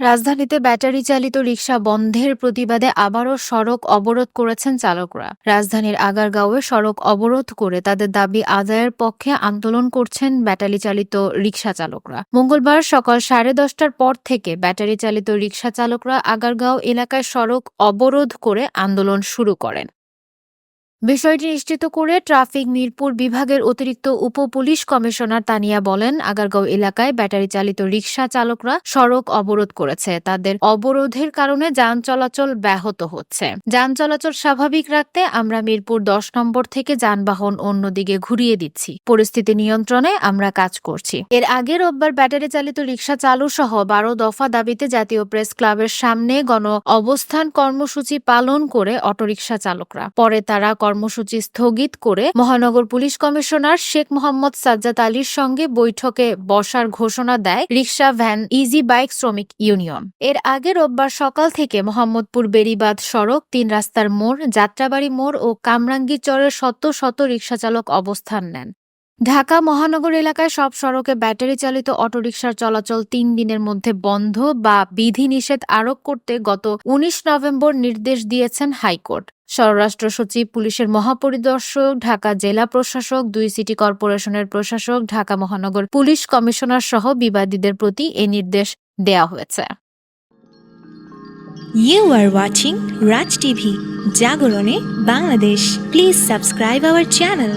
রাজধানীতে ব্যাটারি চালিত রিকশা বন্ধের প্রতিবাদে আবারও সড়ক অবরোধ করেছেন চালকরা। রাজধানীর আগারগাঁওয়ে সড়ক অবরোধ করে তাদের দাবি আদায়ের পক্ষে আন্দোলন করছেন ব্যাটারি চালিত রিকশা চালকরা। মঙ্গলবার সকাল সাড়ে দশটার পর থেকে ব্যাটারি চালিত রিকশা চালকরা আগারগাঁও এলাকায় সড়ক অবরোধ করে আন্দোলন শুরু করেন। বিষয়টি নিশ্চিত করে ট্রাফিক মিরপুর বিভাগের অতিরিক্ত উপ পুলিশ কমিশনার তানিয়া বলেন, আগারগাঁও এলাকায় ব্যাটারি চালিত রিকশা চালকরা সড়ক অবরোধ করেছে। তাদের অবরোধের কারণে যান চলাচল ব্যাহত হচ্ছে। যান চলাচল স্বাভাবিক রাখতে আমরা মিরপুর দশ নম্বর থেকে যানবাহন অন্যদিকে ঘুরিয়ে দিচ্ছি। পরিস্থিতি নিয়ন্ত্রণে আমরা কাজ করছি। এর আগে রোববার ব্যাটারি চালিত রিকশা চালু সহ বারো দফা দাবিতে জাতীয় প্রেস ক্লাবের সামনে গণ অবস্থান কর্মসূচি পালন করে অটোরিকশা চালকরা। পরে তারা কর্মসূচি স্থগিত করে মহানগর পুলিশ কমিশনার শেখ মোহাম্মদ সাজ্জাদ আলীর সঙ্গে বৈঠকে বসার ঘোষণা দেয় রিক্সা, ভ্যান, ইজি বাইক শ্রমিক ইউনিয়ন। এর আগে রোববার সকাল থেকে মোহাম্মদপুর বেড়িবাঁধ সড়ক, তিন রাস্তার মোড়, যাত্রাবাড়ি মোড় ও কামরাঙ্গি চরের শত শত রিক্সাচালক চালক অবস্থান নেন। ঢাকা মহানগর এলাকায় সব সড়কে ব্যাটারি চালিত অটোরিকশার চলাচল তিন দিনের মধ্যে বন্ধ বা বিধিনিষেধ আরোপ করতে গত উনিশ নভেম্বর নির্দেশ দিয়েছেন হাইকোর্ট স্বরাষ্ট্র সচিব পুলিশের মহাপরিদর্শক ঢাকা জেলা প্রশাসক দুই সিটি কর্পোরেশনের প্রশাসক ঢাকা মহানগর পুলিশ কমিশনার সহ বিবাদীদের প্রতি এ নির্দেশ দেয়া হয়েছে You are watching Raj TV, Jagorone, Bangladesh. Please subscribe our channel.